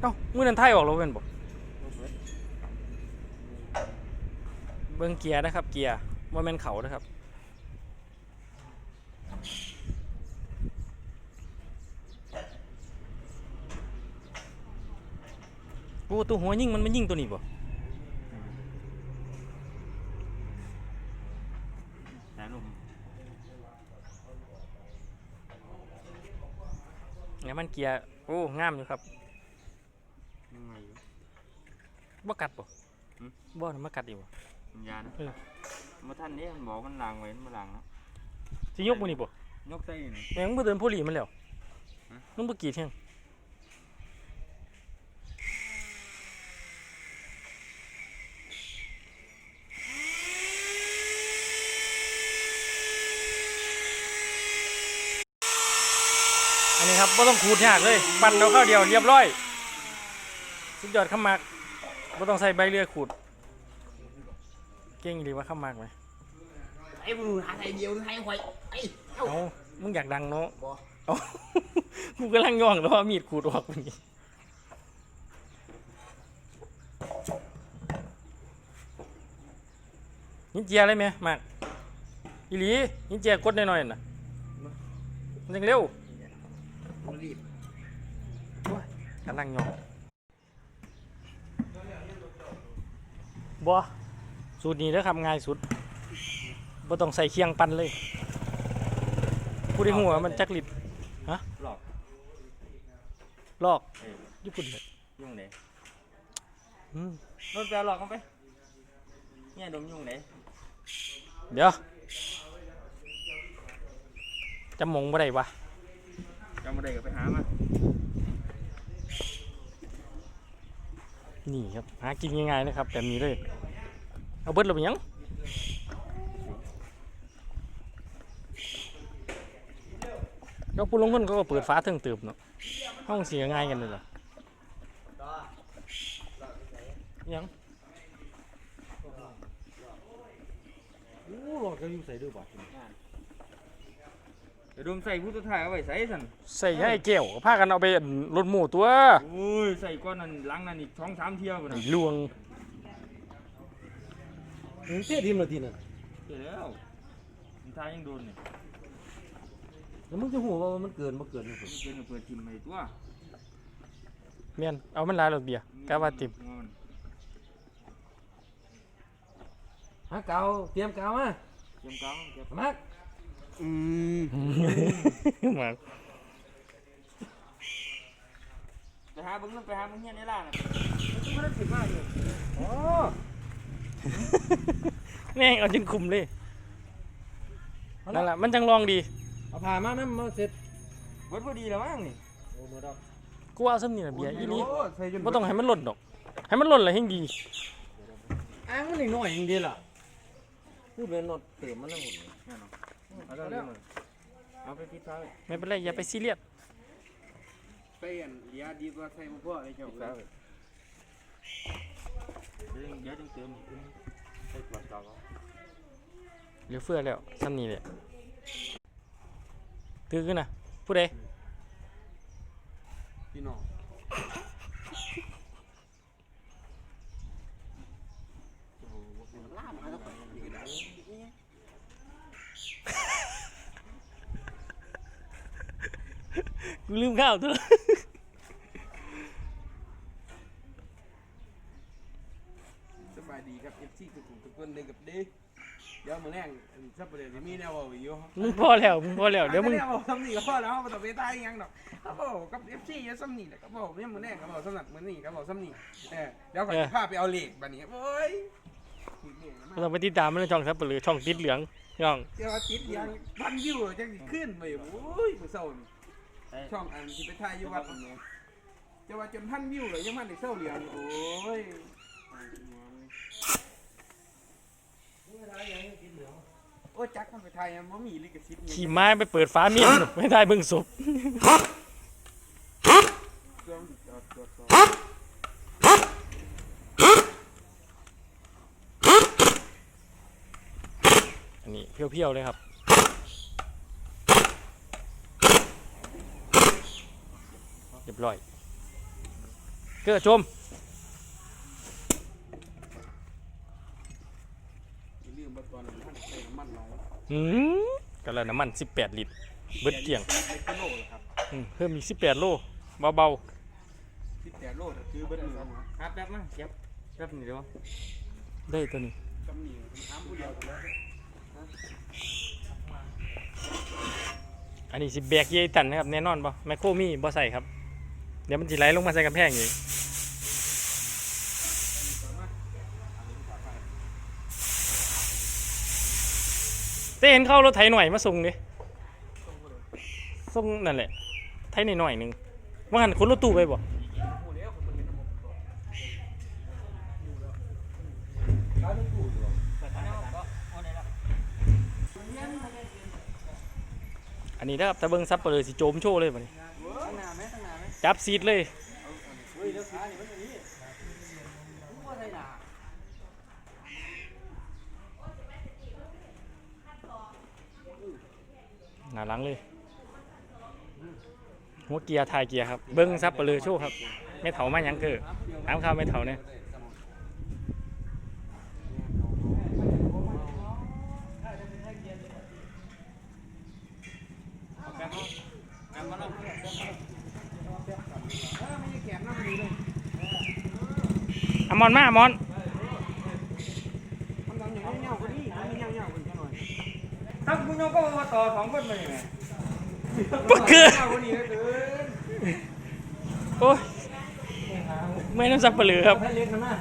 เอ้ามือนั้นไทยออกแล้วเป็นบ่เบิ่งเกียร์นะครับ เกียร์ว่าแม่นเขานะครับโอ้ตัวหัวยิงมันมันยิงตัวนี้บ่แสนลมเนี่ยมันเกียร์ โอ้ งามอยู่ครับ ยังไงอยู่ บ่กัดบ่หืมบ่น่ะมากัดอีกบ่ปัญญานะเออมาท่านนี้มันบอกมันล้างไว้มันบ่ล้างนะสิยกมือนี่บ่ยกใส่นี่ แม่งบ่เดินโพลีมันแล้วฮะ มันบ่กรีดแฮงอันนี้ครับบ่ต้องขูดยากเลย ปั่นเอาเข้าวเดียวเรียบร้อย สุดยอดข้ามา กบ่ต้องใส่ใบเลือขูด เก่งดีว่าข้ามากไหมไอ้มึงหาไทยเดียวหรือไทยหวยไอ้เอ้าเอามึงอยากดังเนาะบ่เอา กูกำลังย่องแล้วว่ามีดขูดออกมันนี่ยิงเจียเลยไหมมากอีหลียิงเจียกดหน่อยๆน่ะมันยังเร็วมึงรีบกำลังย่อง บัวสูตรนี้เด้อครับง่ายสุดบ่ต้องใส่เคียงปั่นเลยผู้ได้หัวามันจักลิดหลอกลอกเออญี่ปุ่นเลยยุ่งไหนอืมรถแปลหลอกเข้าไปเนี่ยดมยุ่งไหนเดี๋ยวจะมงบ่ได้วะจำมาได้ก็ไปหามา นี่ครับหากินง่ายๆนะครับแบบนี้เลย เอาเบิดเราไปยังก็ผู้ลงทุนเขาก็เปิดฟ้าเทิงตืบเนาะห้องเสียง่ายกันเลยเหรอยังโอ้หลอดกจะอยู่ใส่ด้วยบ่ ยวดมใส่ผู้ตัวถ่ายเอาไว้ใส่สันใส่ให้เกี่ยวพากันเอาไปอั่นรถหมูตัวโอ้ยใส่ก้อนนั้นล้างนั่นอีกช่องสามเที่ยวพุ่นไอ้น่ะลวงมึงเสียทีมละทีน่ะเสร็จแล้วมันทายยังโดนเนี่ยแล้วมึงจะหัวว่ามันเกินบ่เกินมันเป็นกับเปิดทิมไปตัวเมียนเอามันหลายรถเบียร์กะว่าติบหาเกาเตรียมเกามาเตรียมกลางเตรียมมัก อืมมาไปหาเบิ้งนั่นไปหาเบิ้งเนี่ยในร้านน่ะมันได้ถึงมากเลยอ๋อแม่งเอาจนคุมเลยนั่นแหละมันจังลองดีเอาผ่ามานะมาเสร็จเบิดพอดีแล้วมั้งนี่โอ้หมดดอกกูว่าซ้ำนี่นะเบียร์อีนี่โใส่จนไม่ต้องให้มันหล่นดอก ให้มันหล่นเลยให้ดีอ้างมันอีกหน่อยอย่างเดียวล่ะคือเป็นนดเติมมันแล้วหมดเอา เอาเอาเอาไปปิดท้ายไม่เป็นไรอย่าไปซีเรียสเปลี่ยนยาดีกว่าใส่บ่พอไอ้เจ้าปิดท้ายเดี๋ยวเดี๋ยวจึงเติมอีกใส่ปลอกจอกเอาเหลือเฟือแล้วซ้ำนี่แหละตื้อขึ้นนะผู้ใดพี่น้อง กู ลืมข้าวตัวสบายดีครับ FC ทุกคนทุกคนเลยกับเด้เดี๋ยวมื้อแรงอันซับประเดี๋ยวสิมีแนวเว้าอีกอยู่มึงพอแล้วมึงพอแล้วเดี๋ยวมึงแนวเว้าซ้ำนี่ก็พอแล้วบ่ต้องไปตายอีหยังดอกก็บอกกับ FC อย่าซ้ำนี่แหละก็บอกเนี่ยมื้อแรงก็บอกสำหรับมื้อนี้ก็บอกซ้ำนี่เออเดี๋ยวก่อนสิพาไปเอาเลขบัดนี้โอ้ยติดเลขมาเราไปติดตามมันในช่องครับหรือช่องติดเหลืองช่องเดี๋ยวว่าติดยังพันวิวจังสิขึ้นไปโอ้ยมื้อเช้านี่ ช่องอันที่ไปถ่ายอยู่วัดนั่นแหละจะว่าจนพันวิวเลยยังมันได้เช้าเหลืองโอ้ยโอ้ยจักมันไปไทยมันบ่มีลิขสิทธิ์ขี่ไม้ไปเปิดฟ้ามีดไม่ได้เบิ่งศพเครื่องจอดตรวจสอบอันนี้เพียวๆเลยครับ รียบร้อยเกือชมอย่าลืมว่าตอนนั้นท่านใส่น้ำมันหลายอืมกันแล้วน้ำมัน 18 ลิตร เบิดเกลี่ยงสิบแปดกิโลเหรอครับอืมเพิ่มอีก18 โล เบาสิบแปดโลแต่คือเบิดมือหัวครับแป๊บมาเก็บแป๊บนี่เดี๋ยวๆได้ตัวนี้ตำหนิผมถามผู้เดียวกันแล้วอันนี้สิแบกเยตันนะครับ แน่นอนป่ะแมคโครมีบ่ใส่ครับ เดี๋ยวมันจะไหลลงมาใส่กำแพงอีกได้เห็นเข้ารถไถหน่อยมาส่งดิส่งนั่นแหละ ไถหน่อยหนึ่งว่าหันคนรถตู้ไปบ่อันนี้นะครับถ้าเบิ้งซับเปลือสิโจมโชว์เลยบัดนี้ข้างหน้ จับซีดเลยหนาหลังเลย หัวเกียร์ถ่ายเกียร์ครับ เบิ้งซับไปลือโชว์ครับ ไม่เถามาหยังเกิดน้ำข้าวไม่เถาเนี่ย แป๊บมาแป๊บมาลอง เออไม่ใช่แขนน้ำดีเลย อา มอนมาอามอนมันทำอย่างเงี้ยๆกว่านี้มันมีเงี้ยๆกว่านี้หน่อยถ้าคุณโยก็มาต่อสองคนมาอย่างไงบ่คือเงี้ยๆกว่านี้เลยเกินโอ้ยไม่น้ำซับเปลือครับให้เล็กนะมา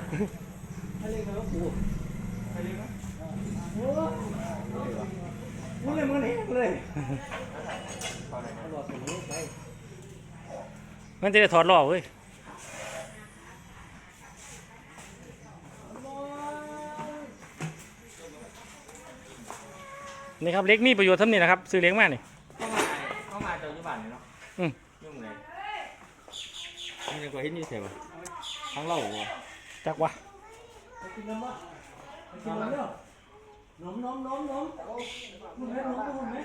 ให้เล็กนะลูกกูให้เล็กนะโอ้มึงเลยมึงเห็นเลยตลอดสมุนไพรมันจะได้ถอดล้อเว้ย นี่ครับเล็กมีประโยชน์ทำนี่นะครับซื้อเล็กมากนี่เข้ามาเข้ามาเจ้าอยู่บ้านนี่เนาะอืมยุ่งเลยมันยังก็เห็นนี่ใช่ป่ะทั้งเล่าบ่จักวะกินน้ำบ่กินน้ำเนาะนมนมนมนมมึงให้นมกูไหม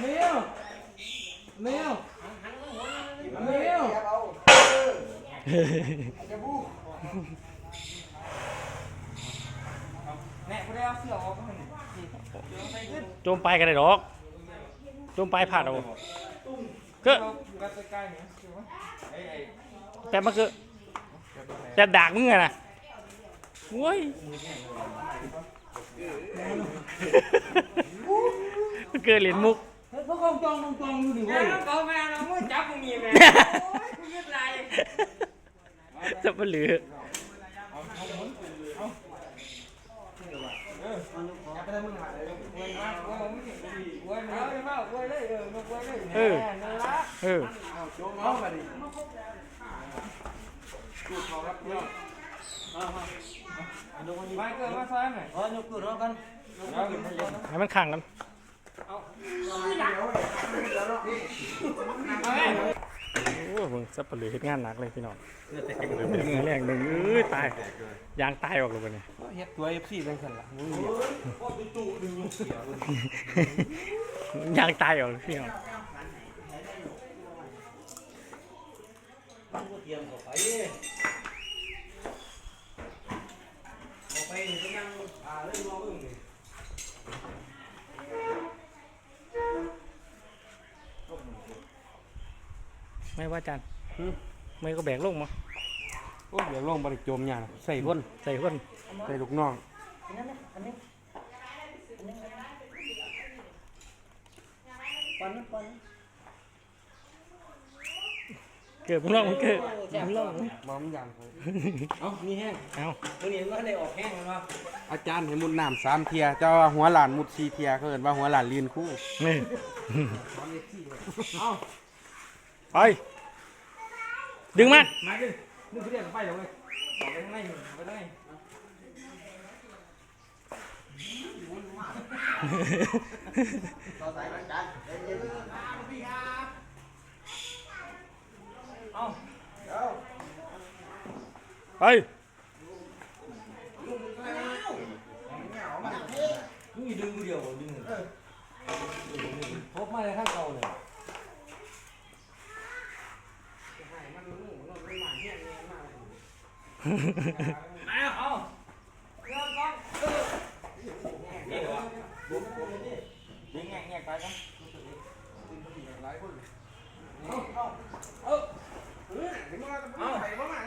เมียวเมียวเมียวแม่กูได้เอาเสื้อออกมาให้ โจมไปกันได้ดอก โจมไปผ่านเอาก็อยู่กับใกล้ๆเนี่ยใช่ไหมไอ้ไอ้แป๊บมาคือแป๊บดากมึงอะนะโว้ยเกิดเหรียญมุกพวกกองจองกองจองอยู่ดิเว้ยก็แม่เราเมื่อจับมึงมีแม่กูยึดไรจะมาเหลือจับไปได้มึงหาเลยเว้ยมาเว้ยมึงเว้ยมาเว้ยมาเว้ยเลยเออมา เออเออให้มันขังกันเอาโอ้มึงสับปะเหลือเฮ็ดงานหนักเลยพี่น้องเหงื่อแรงหนึ่งเอ้ยตายยางตายออกเลยวันนี้เฮ็ดตัว FC เป็นสันหลังมึงยางตายออกเลยพี่น้องเตรียมเข้าไปเข้าไปนี่ก็นั่งอ่าเล่นมองอึ้ง ไม่ว่าจันไม่ก็แบกลงมาโอ้ยอย่าลงบริจมอย่างใส่คน ใส่คนใส่ลูกน้องเกิดมึงลองมึงเกิดมึงลองบ่มันอย่างเขาเอ้ามีแห้งเอามึงเห็นว่าได้ออกแห้งแล้วเนาะอาจารย์ให้มุดน้ำสามเทียเจ้าว่าหัวหลานมุดสี่เทียเขาเอิ้นว่าหัวหลานลีนคู่นี่เอ้า ไป ดึงมันมาดินึกเรียกไปเลยเว้ยออกไปข้างในออกไปเลยไปมึงดึงกูเดียวดึงพบมาเลยข้างเก่าเลย เอาเงินกองนี่เหรอบุ้มบุ้มนี่ยิงแง่แง่ไปกันหลายคนเอาเอาเอาเออถึงมาเอาไข่มาใหม่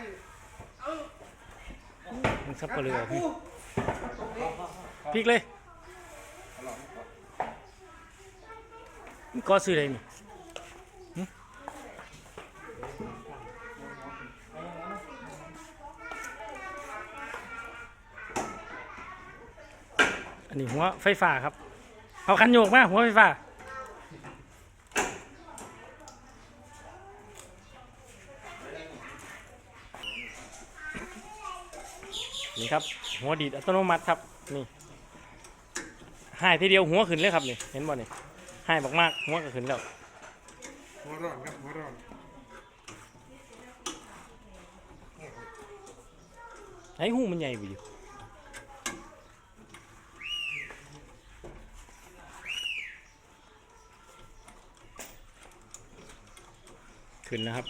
มันซับเปลือพี่พริกเลยมันก็ซื้ออะไรนี่ อันนี้หัวไฟฟ้าครับ เอาคันโยกมาหัวไฟฟ้า นี่ครับ หัวดีดอัตโนมัติครับ นี่หายทีเดียวหัวขึ้นเลยครับนี่ เห็นบ่นี่หายมากๆหัวก็ขึ้นแล้ว หัวร้อนครับหัวร้อนไอ้หูมันใหญ่ไปอยู่ ขึ้นแล้วครับ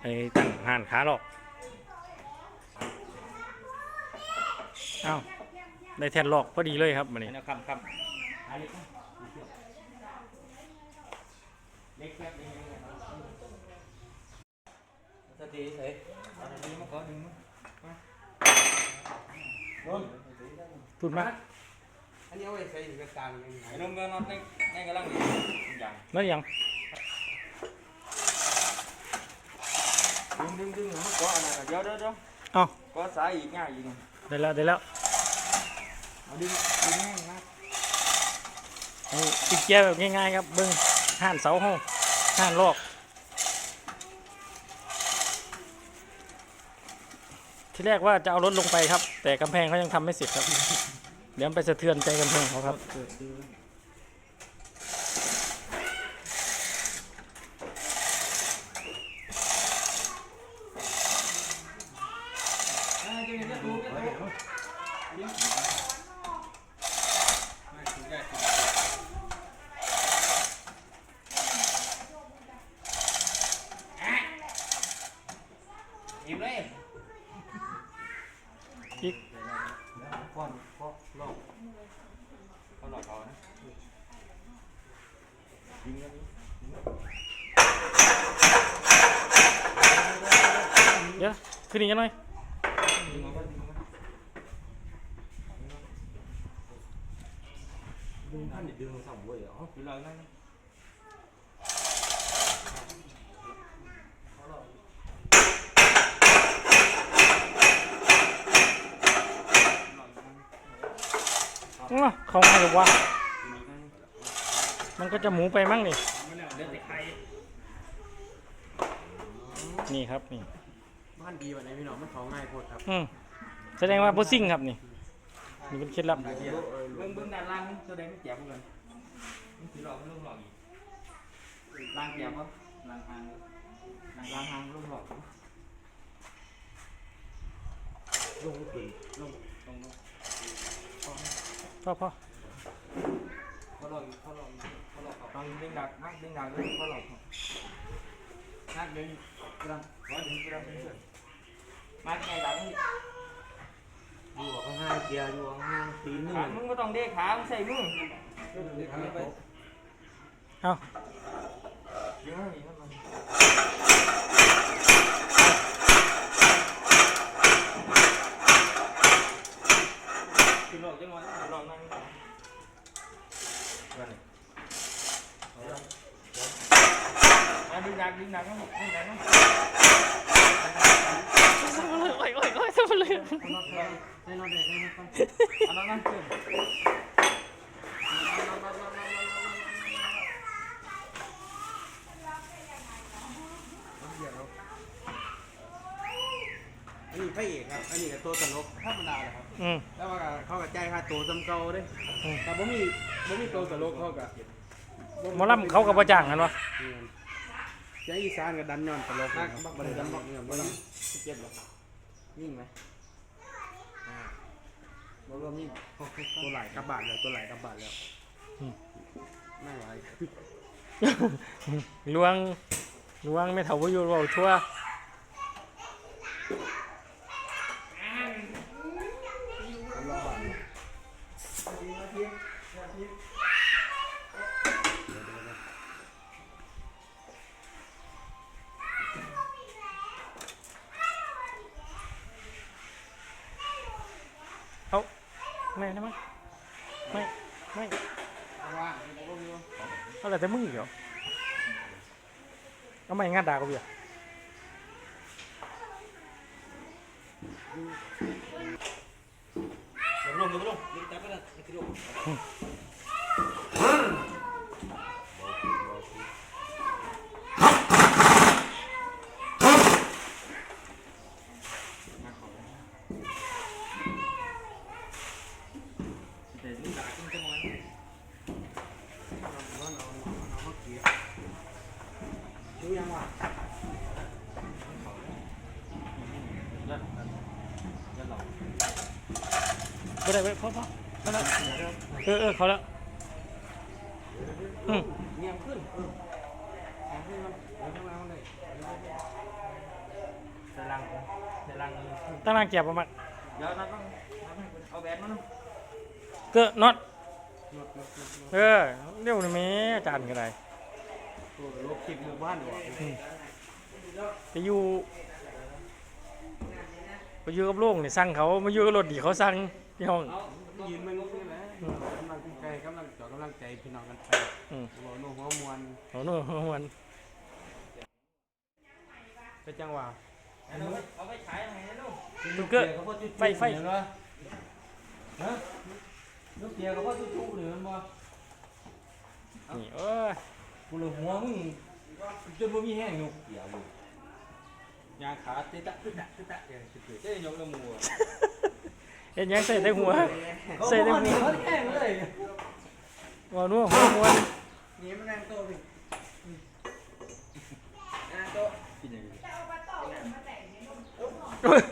ไอ้ตั้งห่านขาหรอกอ้าวได้แทนหลอกพอดีเลยครับมันนี่นี่คำคำอันนี้เล็กแค่นี้สติเฉยเอาดีมาก่อนดึงมั้ยมาลง พูดมาอันนี้เอาไว้ใส่กระตานยังไงไอ้ลงเงินนอนในในกำลังดีอย่างแล้วยังดึงดึงดึงมันก็อันนั้นเดี๋ยวเดี๋ยวเดี๋ยวเอ้าก็สายอีกง่ายอีกได้แล้วได้แล้วเอาดึงดึงแห้งนะนี่ติดแก้แบบง่ายๆครับเบิ้งห่านเสาห้องห่านลอก ที่แรกว่าจะเอารถลงไปครับ แต่กำแพงเขายังทำไม่เสร็จครับ เดี๋ยวมันไปสะเทือนใจกำแพงเขาครับ อิ่มเลย อีก ก้อนก็ลอกเขาหลอกเขานะยิงกันนี้ เดี๋ยว ขึ้นอีกหน่อยยิงมายิงมาดึงท่านนี่ดึงสองเว้ยเหรออยู่หลังนั่นอ้าวเขาไงหรือวะมันก็จะหมูไปมั่งนี่นี่ครับนี่ บ้านดีวันไหนพี่น้องมันเขาง่ายโคตรครับอืมแสดงว่าโบซิ่งครับนี่นี่เป็นเคล็ดลับเบิ้งเบิ้งด้านล่างแสดงไม่แจ่มกันมันถือหลอกมันลงหลอกอีกล่างแจ่มปะล่างหางล่างล่างหางลงหลอกลงขึ้นลงลงลงพ่อพ่อเขาหลอกเขาหลอกเขาหลอกเขาต้องดึงดักนักดึงดักเลยเขาหลอกนักดึงกระดังว่าดึงกระดังเพื่อน มาไงดังอยู่ข้างห้างเกียร์อยู่ข้างห้างตีนหนึ่งขามึงก็ต้องเด้ขามึงใส่มือเด็กไปเอา เดี๋ยวนี่มันคือหลอกจังหวะหลอกนั่งอะดึงดักดึงดักนะดึงดักนะ โอ้ยโอ้ยโอ้ยทำเลย ได้นอนได้ได้นอนอันนั้นนั่นคืออันนี้พระเอกครับ อันนี้ก็ตัวตลกธรรมดาเลยครับ อืม แล้วว่าเขาก็ใจายค่าตัวจำเก่าเด้อืม แต่บ่มีบ่มีตัวตลกเขาก็หมอลำเขากับประจ้างกันวะใจอีสานกับดันย้อนตลกนะบ่ได้ดันบอกเนี่ยบ่ต้องเจ็บหรอกยิ่งไหมอ่า บ่รวมยิ่งตัวไหลกลับบาทแล้วตัวไหลกลับบาทแล้วไม่ไหวลวงลวงไม่เท่าบ่อยู่เว้าทั่ว ไม่นะมั้ยไม่ ไม่เอาว่าเอาว่าเอาว่าเอาแต่แต่มึงเดี๋ยวเอาไม่งัดดากูเบียลงลงลงลงจับไปเลยไม่ลง แต่ดึงดักขึ้นจังหวะ เอาเอาเอาเอาเกียร์ชูยังวะ ยัดยัดหลอก ไม่ได้เว้ยพอพอพอแล้วเออเออเขาแล้วอืมเงียบขึ้นเออเอาขึ้นมาเดี๋ยวข้างล่างตั้งรางเกียบประมาณเดี๋ยวนัดต้องเอาแบนมาเนาะเกอะน็อตหนวดเออเร็วนี่แม่อาจารย์ก็ได้โอ้โหลบคลิปหมู่บ้านดีกว่าไปอยู่ไปอยู่กับโรงนี่ยสั่งเขามาอยู่กับรถดีเขาสั่ง ที่ห้องยืนมันนี่แหละกำลังใจกำลังจอกำลังใจพี่น้องกันไปอืมหัวโน้หัวมวนโอ้โหมันไปจังหวะเอาไปฉายไหนนะลูกมันเกอะไฟไฟ เห็นปะฮะลูกเกียร์เขาว่าจุ๊ๆหรือมันบ่นี่เอ้ยกูเลยหัวมึงจนบ่มีแห้งยกเกียร์อยู่ยางขาเตะตะตะตะตะอย่างสิเกิดเต้ยกน้ำมูก เห็นยังใส่ได้หัวเขาใส่ได้บ่หันี่วเขาแห้งเลยว่านัวหัวมวนนี่มันนั่งโต๊ะดินั่งโต๊ะกินอย่างนี้เอ้ย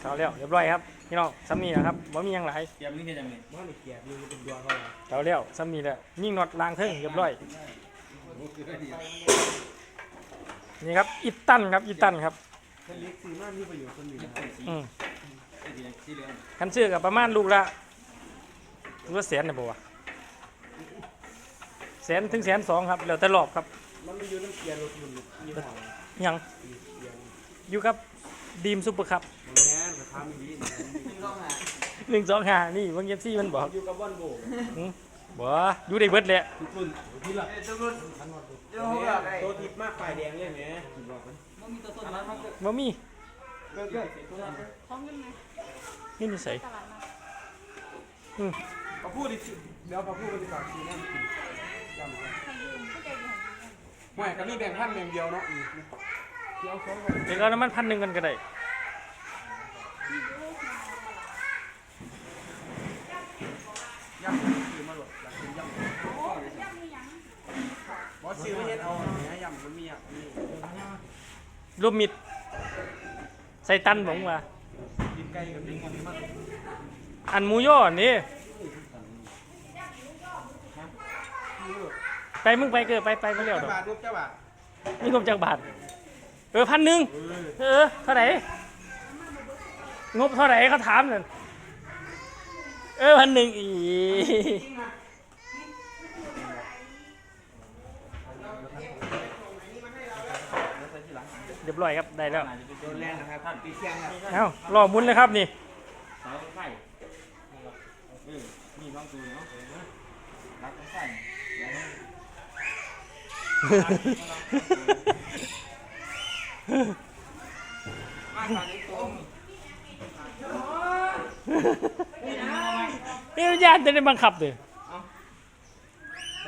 เขาแล้วเรียบร้อยครับพี่น้องซ้ำนี่นะครับว่ามีหยังหลายเตรียมนี่แค่ยังไงบ้านนี่เกียร์อยู่เป็นดวงเขาเลยเขาแล้วซ้ำนี่แหละยิ่งน็อตลางเทิงเรียบร้อย นี่ครับอิตตันครับอิตตันครับผลิตซื้อมามีประโยชน์คนอื่นนะครับอืมสีเหลืองคันซื้อกับประมาณลูกละลูกละแสนนะบ่วะแสนถึงแสนสองครับแล้วแต่รอบครับมันไม่อยู่น้ำเกียร์รถมันยี่ห้อยังเกียร์อยู่กับดีมซุปเปอร์ครับมันแง่ราคาไม่ดีหนึ่งสองห้านี่บางเอฟซีมันบอกอยู่กับวันโบอืม บ่อยู่ได้เบิดแหละทุกรุ่นที่ละทุกรุ่นเจ้าโตทิพมากปลายแดงเลยไหมมันมีตัวต้นนั้นมันก็บ่มีเกิดเกิดนี่นิสัยพอพูดดิเดี๋ยวพอพูดกันดีกว่าทีนั่นกินยำกันไม่ก็มีแบ่งพันแบ่งเดียวเนาะเดี๋ยวสองคนเดี๋ยวเอาน้ำมันพันหนึ่งกันก็ได้ยำซื้อมาหลดอยากกินยำบอส ซื้อไม่เห็นเอาเนี่ยยำมันมีอะนี่รวมมิดใส่ตันผมว่ากินไก่กับลิงกันมากอันหมูย่อนี่ไปมึงไปเกิดไปไปมาเร็วดอกบาทรูปเจ้าบาทนี่งบจากบาทเออพันหนึ่งเออเท่าไหร่งบเท่าไหร่เขาถามเลยเออพันหนึ่งอี เรียบร้อยครับได้แล้วอาจจะเป็นโดนแรงนะครับท่านปีเชียงครับเอ้ารอหมุนเลยครับนี่เสาไฟเออมีบางตัวเนาะรักไฟมาทางนี้ตรงนี่ญาติจะได้บังคับเลย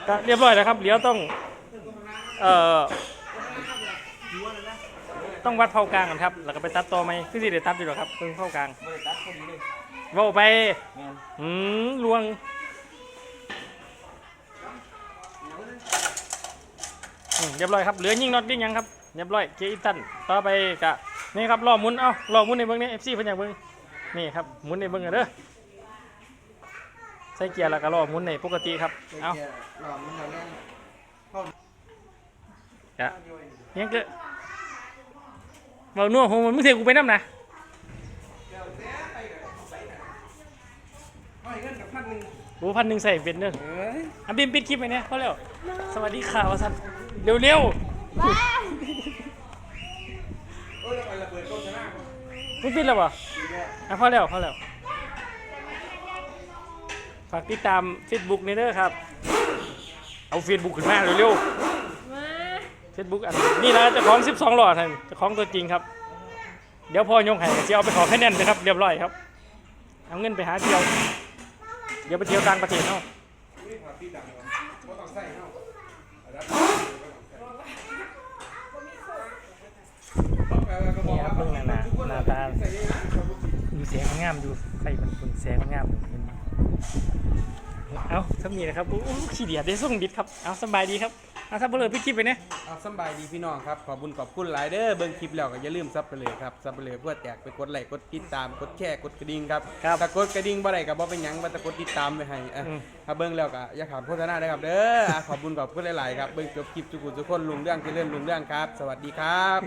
ก็เรียบร้อยแล้วครับ เดี๋ยวต้อง เอ่อ ต้องวัดเผากลางก่อนครับ แล้วก็ไปตัดต่อไหมคือสิเดี๋ยวตัดอยู่หรอกครับเพิ่งเผากลางบริษัทคนนี้เลยเว่าไปแม่นอืมลวงอืมเรียบร้อยครับเหลือยิงน็อตยิงหยังครับเรียบร้อยเกียร์อีตันต่อไปกะนี่ครับรอหมุนเอ้ารอหมุนในเบิ้งนี่เอฟซีเพิ่นอยากเบิ้งนี่ครับหมุนในเบิ้งกันเด้อใส่เกียร์แล้วก็รอหมุนในปกติครับเอ้าหลอมมันแล้วจะยังเกิด เรานัวผมมึงเสียกูไปน้ำนะเอาเงินกับพันหนึ่งกูพันหนึ่งใส่เป็นเด้อเอ้ยอะบิมปิดคลิปไปเนี่ยพอแล้ว สวัสดีค่ะวสันเร็วเร็วโอ้ยแล้วไประเบิดโฆษณาๆมึงปิดแล้วป่ะอะพอแล้วพอแล้ว ฝากติดตาม Facebook นี่เด้อครับ เอา Facebook ขึ้นมาเร็วๆ Facebook อันนี่นะเจ้าของ12หลอดท่านเจ้าของตัวจริงครับ เดี๋ยวพ่อยงให้จะเอาไปขอคะแน่นนะครับเรียบร้อยครับ เอาเงินไปหาเที่ยว เดี๋ยวไปเที่ยวต่างประเทศเนาะนี่พอพี่ดังวะบ่ต้องใส่เนาะเอาละก็บอกว่าดูแสงมันงามดูไฟมันเป็นแสงงามเห็นไหมเอาสมีนะครับโอ้ขี้เดียดได้ส่งดิดครับ เอาสบายดีครับ อาถ้าเบลอพี่คลิปไปเนี่ยเอาสำบายดีพี่น้องครับ ขอบุญขอบคุณหลายเด้อเบิ่งคลิปแล้วก็อย่าลืมซับไปเลยครับซับไปเลยเพื่อแตกไปกดไลค์กดติดตามกดแชร์กดกระดิ่งครับครับ ถ้ากดกระดิ่งบ่ได้ก็บ่เป็นหยังว่าแต่กดติดตามไปให้อะอืม ถ้าเบิ่งแล้วก็อย่าขาดโฆษณาเด้อครับเด้ออะขอบุญขอบคุณหลายๆครับเบิ่งจบคลิปทุกคนทุกคนลุงเรื่องที่เลื่อนลุงเรื่องครับ สวัสดีครับ